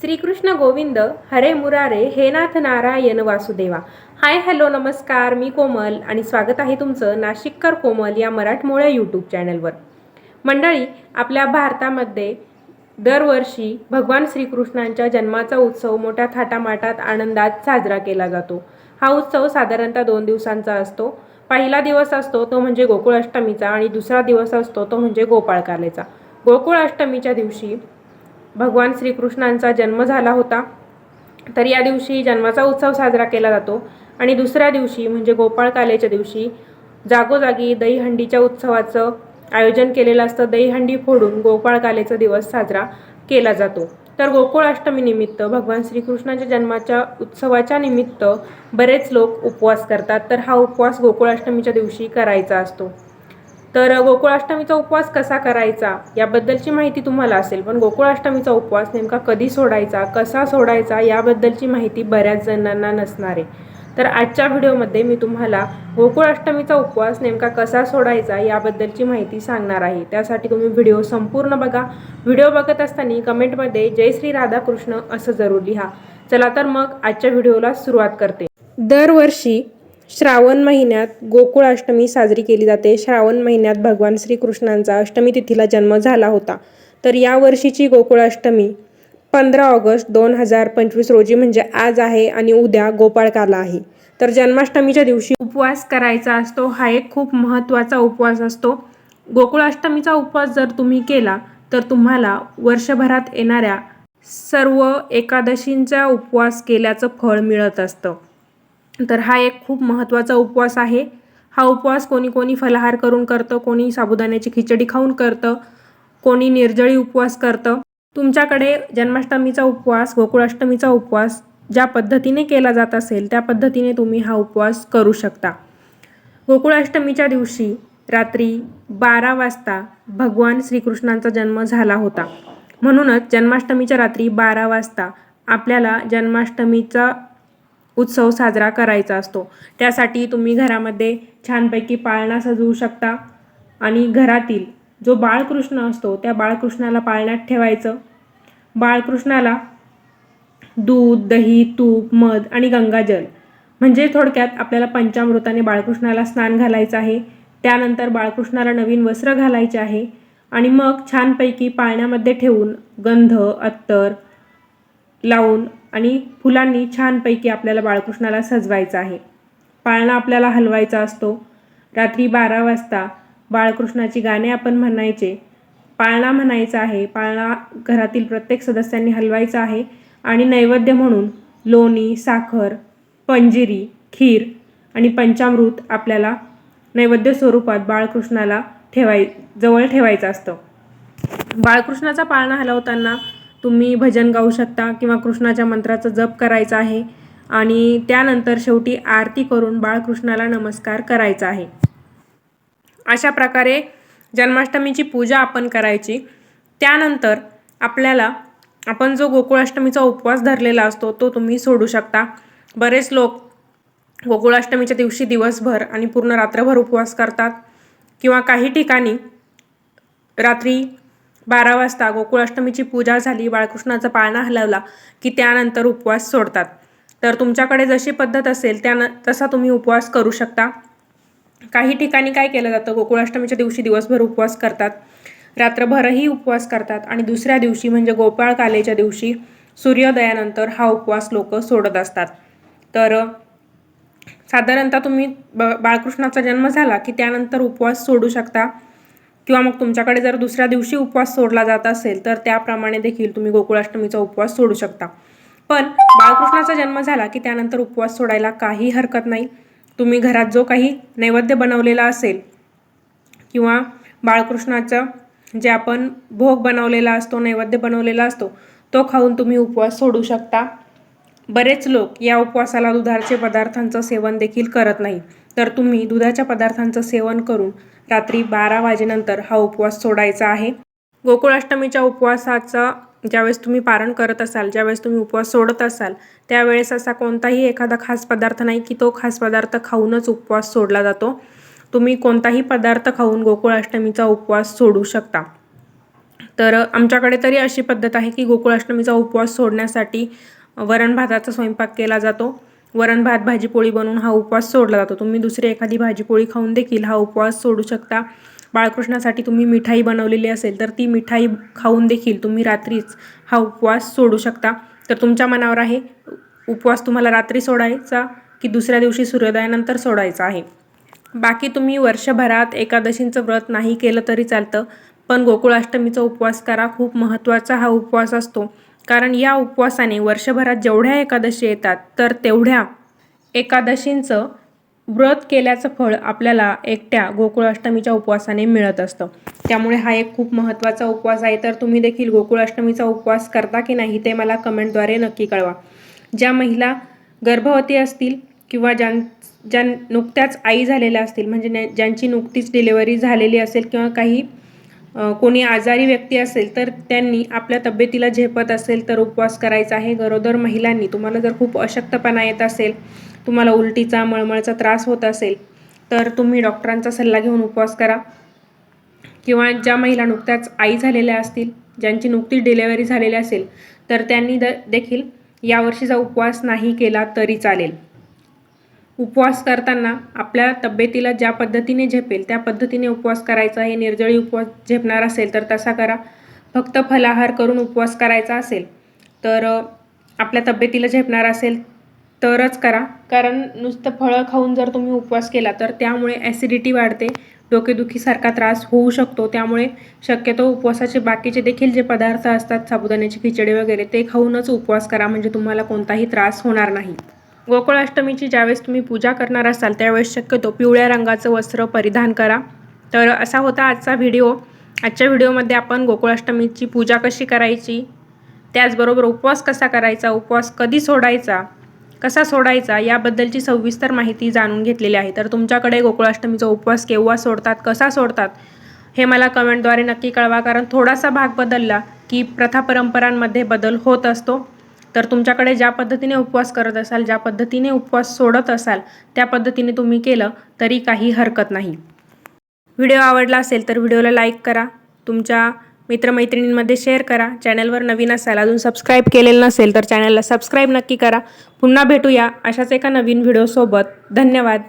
श्रीकृष्ण गोविंद हरे मुरारे हे नाथ नारायण वासुदेवा. हाय हॅलो नमस्कार मी कोमल आणि स्वागत आहे तुमचं नाशिककर कोमल या मराठमोळ्या यूट्यूब चॅनलवर. मंडळी आपल्या भारतामध्ये दरवर्षी भगवान श्रीकृष्णांच्या जन्माचा उत्सव मोठ्या थाटामाटात आनंदात साजरा केला जातो. हा उत्सव साधारणतः दोन दिवसांचा असतो. पहिला दिवस असतो तो म्हणजे गोकुळ अष्टमीचा आणि दुसरा दिवस असतो तो म्हणजे गोपाळकालेचा. गोकुळ अष्टमीच्या दिवशी भगवान श्रीकृष्णांचा जन्म झाला होता. तर या दिवशी जन्माचा उत्सव साजरा केला जातो. आणि दुसऱ्या दिवशी म्हणजे गोपाळकालेच्या दिवशी जागोजागी दहीहंडीच्या उत्सवाचं आयोजन केलेलं असतं. दहीहंडी फोडून गोपाळकालेचा दिवस साजरा केला जातो. तर गोकुळाष्टमीनिमित्त भगवान श्रीकृष्णाच्या जन्माच्या उत्सवाच्या निमित्त बरेच लोक उपवास करतात. तर हा उपवास गोकुळाष्टमीच्या दिवशी करायचा असतो. तर गोकुळाष्टमीचा उपवास कसा करायचा? याबद्दलची माहिती तुम्हाला असेल पण गोकुळाष्टमीचा उपवास नेमका कधी सोडायचा कसा सोडायचा याबद्दलची माहिती बऱ्याच जणांना नसणार आहे. तर आजच्या व्हिडिओमध्ये मी तुम्हाला गोकुळाष्टमीचा उपवास नेमका कसा सोडायचा याबद्दलची माहिती सांगणार आहे. त्यासाठी तुम्ही व्हिडिओ संपूर्ण बघा. व्हिडिओ बघत असताना कमेंटमध्ये जय श्री राधाकृष्ण असं जरूर लिहा. चला तर मग आजच्या व्हिडिओला सुरुवात करते. दरवर्षी श्रावण महिन्यात गोकुळाष्टमी साजरी केली जाते. श्रावण महिन्यात भगवान श्रीकृष्णांचा अष्टमी तिथीला जन्म झाला होता. तर या वर्षीची गोकुळाष्टमी पंधरा ऑगस्ट दोन हजार पंचवीस रोजी म्हणजे आज आहे आणि उद्या गोपाळकाला आहे. तर जन्माष्टमीच्या दिवशी उपवास करायचा असतो. हा एक खूप महत्त्वाचा उपवास असतो. गोकुळाष्टमीचा उपवास जर तुम्ही केला तर तुम्हाला वर्षभरात येणाऱ्या सर्व एकादशींचा उपवास केल्याचं फळ मिळत असतं. तर हा एक खूप महत्त्वाचा उपवास आहे. हा उपवास कोणी कोणी फलाहार करून करतं कोणी साबुदाण्याची खिचडी खाऊन करतं कोणी निर्जळी उपवास करतं. तुमच्याकडे जन्माष्टमीचा उपवास गोकुळाष्टमीचा उपवास ज्या पद्धतीने केला जात असेल त्या पद्धतीने तुम्ही हा उपवास करू शकता. गोकुळाष्टमीच्या दिवशी रात्री बारा वाजता भगवान श्रीकृष्णांचा जन्म झाला होता. म्हणूनच जन्माष्टमीच्या रात्री बारा वाजता आपल्याला जन्माष्टमीचा उत्सव साजरा करायचा असतो. त्यासाठी तुम्ही घरामध्ये छानपैकी पाळणा सजवू शकता. आणि घरातील जो बाळकृष्ण असतो त्या बाळकृष्णाला पाळण्यात ठेवायचं. बाळकृष्णाला दूध दही तूप मध आणि गंगाजल म्हणजे थोडक्यात आपल्याला पंचामृताने बाळकृष्णाला स्नान घालायचं आहे. त्यानंतर बाळकृष्णाला नवीन वस्त्र घालायचे आहे. आणि मग छानपैकी पाळण्यामध्ये ठेवून गंध अत्तर लावून आणि फुलांनी छानपैकी आपल्याला बाळकृष्णाला सजवायचं आहे. पाळणा आपल्याला हलवायचा असतो. रात्री बारा वाजता बाळकृष्णाची गाणे आपण म्हणायचे. पाळणा म्हणायचा आहे. पाळणा घरातील प्रत्येक सदस्यांनी हलवायचा आहे. आणि नैवेद्य म्हणून लोणी साखर पंजिरी खीर आणि पंचामृत आपल्याला नैवेद्य स्वरूपात बाळकृष्णाला ठेवाय जवळ ठेवायचं असतं. बाळकृष्णाचा पाळणा हलवताना तुम्ही भजन गाऊ शकता किंवा कृष्णाच्या मंत्राचा जप करायचा आहे. आणि त्यानंतर शेवटी आरती करून बाळकृष्णाला नमस्कार करायचा आहे. अशा प्रकारे जन्माष्टमीची पूजा आपण करायची. त्यानंतर आपल्याला आपण जो गोकुळाष्टमीचा उपवास धरलेला असतो तो तुम्ही सोडू शकता. बरेच लोक गोकुळाष्टमीच्या दिवशी दिवसभर आणि पूर्ण रात्रभर उपवास करतात. किंवा काही ठिकाणी रात्री बारा वाजता गोकुळाष्टमीची पूजा झाली बाळकृष्णाचा पाळणा हलवला की त्यानंतर उपवास सोडतात. तर तुमच्याकडे जशी पद्धत असेल त्यान तसा तुम्ही उपवास करू शकता. काही ठिकाणी काय केलं जातं गोकुळाष्टमीच्या दिवशी दिवसभर उपवास करतात. रात्रभरही उपवास करतात आणि दुसऱ्या दिवशी म्हणजे गोपाळ कालेच्या दिवशी सूर्योदयानंतर हा उपवास लोक सोडत असतात. तर साधारणतः तुम्ही ब बाळकृष्णाचा जन्म झाला की त्यानंतर उपवास सोडू शकता. किंवा मग तुमच्याकडे जर दुसऱ्या दिवशी उपवास सोडला जात असेल तर त्याप्रमाणे देखील तुम्ही गोकुळाष्टमीचा उपवास सोडू शकता. पण बाळकृष्णाचा जन्म झाला की त्यानंतर उपवास सोडायला काही हरकत नाही. तुम्ही घरात जो काही नैवेद्य बनवलेला असेल किंवा बाळकृष्णाचं जे आपण भोग बनवलेला असतो नैवेद्य बनवलेला असतो तो खाऊन तुम्ही उपवास सोडू शकता. बरेच लोक या उपवासाला दुधाचे पदार्थांचं सेवन देखील करत नाही तर तुम्ही दुधाच्या पदार्थांचं सेवन करून रात्री बारा वाजेनंतर हा उपवास सोडायचा आहे. गोकुळाष्टमीच्या उपवासाचा ज्यावेळेस तुम्ही पारण करत असाल ज्यावेळेस तुम्ही उपवास सोडत असाल त्यावेळेस असा कोणताही एखादा खास पदार्थ नाही की तो खास पदार्थ खाऊनच उपवास सोडला जातो. तुम्ही कोणताही पदार्थ खाऊन गोकुळाष्टमीचा उपवास सोडू शकता. तर आमच्याकडे तरी अशी पद्धत आहे की गोकुळाष्टमीचा उपवास सोडण्यासाठी वरण भाताचा स्वयंपाक केला जातो. वरण भात भाजीपोळी बनवून हा उपवास सोडला जातो. तुम्ही दुसरी एखादी भाजीपोळी खाऊन देखील हा उपवास सोडू शकता. बाळकृष्णासाठी तुम्ही मिठाई बनवलेली असेल तर ती मिठाई खाऊन देखील तुम्ही रात्रीच हा उपवास सोडू शकता. तर तुमच्या मनावर आहे उपवास तुम्हाला रात्री सोडायचा की दुसऱ्या दिवशी सूर्योदयानंतर सोडायचा आहे? बाकी तुम्ही वर्षभरात एकादशींचं व्रत नाही केलं तरी चालतं पण गोकुळाष्टमीचा उपवास करा. खूप महत्त्वाचा हा उपवास असतो. कारण या उपवासाने वर्षभरात जेवढ्या एकादशी येतात तर तेवढ्या एकादशींचं व्रत केल्याचं फळ आपल्याला एकट्या गोकुळाष्टमीच्या उपवासाने मिळत असतं. त्यामुळे हा एक खूप महत्त्वाचा उपवास आहे. तर तुम्ही देखील गोकुळाष्टमीचा उपवास करता की नाही ते मला कमेंटद्वारे नक्की कळवा. ज्या महिला गर्भवती असतील किंवा ज्यां ज्या नुकत्याच आई झालेल्या असतील म्हणजे ज्यांची नुकतीच डिलेवरी झालेली असेल किंवा काही कोणी आजारी व्यक्ती असेल तर त्यांनी आपल्या तब्येतीला झेपत असेल तर उपवास करायचा आहे. गरोदर महिलांनी तुम्हाला जर खूप अशक्तपणा येत असेल तुम्हाला उलटीचा मळमळचा त्रास होत असेल तर तुम्ही डॉक्टरांचा सल्ला घेऊन उपवास करा. किंवा ज्या महिला नुकत्याच आई झालेल्या असतील ज्यांची नुकतीच डिलेवरी झालेली असेल तर त्यांनी द देखील यावर्षीचा उपवास नाही केला तरी चालेल. उपवास करताना आपल्या तब्येतीला ज्या पद्धतीने झेपेल त्या पद्धतीने उपवास करायचा हे निर्जळी उपवास झेपणार असेल तर तसा करा. फक्त फलाहार करून उपवास करायचा असेल तर आपल्या तब्येतीला झेपणार असेल तरच करा. कारण नुसतं फळं खाऊन जर तुम्ही उपवास केला तर त्यामुळे ॲसिडिटी वाढते. डोकेदुखीसारखा त्रास होऊ शकतो. त्यामुळे शक्यतो उपवासाचे बाकीचे देखील जे पदार्थ असतात साबुदाण्याची खिचडी वगैरे ते खाऊनच उपवास करा. म्हणजे तुम्हाला कोणताही त्रास होणार नाही. गोकुळाष्टमीची ज्यावेळेस तुम्ही पूजा करणार असाल त्यावेळेस शक्यतो पिवळ्या रंगाचं वस्त्र परिधान करा. तर असा होता आजचा व्हिडिओ. आजच्या व्हिडिओमध्ये आपण गोकुळाष्टमीची पूजा कशी करायची त्याचबरोबर उपवास कसा करायचा उपवास कधी सोडायचा कसा सोडायचा याबद्दलची सविस्तर माहिती जाणून घेतलेली आहे. तर तुमच्याकडे गोकुळाष्टमीचा उपवास केव्हा सोडतात कसा सोडतात हे मला कमेंटद्वारे नक्की कळवा. कारण थोडासा भाग बदलला की प्रथा परंपरांमध्ये बदल होत असतो. तर तुमच्याकडे ज्या पद्धतीने उपवास करत असाल ज्या पद्धतीने उपवास सोडत असाल त्या पद्धतीने तुम्ही केलं तरी काही हरकत नाही. व्हिडिओ आवडला असेल तर व्हिडिओला लाईक करा तुमच्या मित्रमैत्रिणींमध्ये शेअर करा. चॅनलवर नवीन असाल अजून सबस्क्राईब केलेलं नसेल तर चॅनलला सबस्क्राईब नक्की करा. पुन्हा भेटूया अशाच एका नवीन व्हिडिओसोबत. धन्यवाद.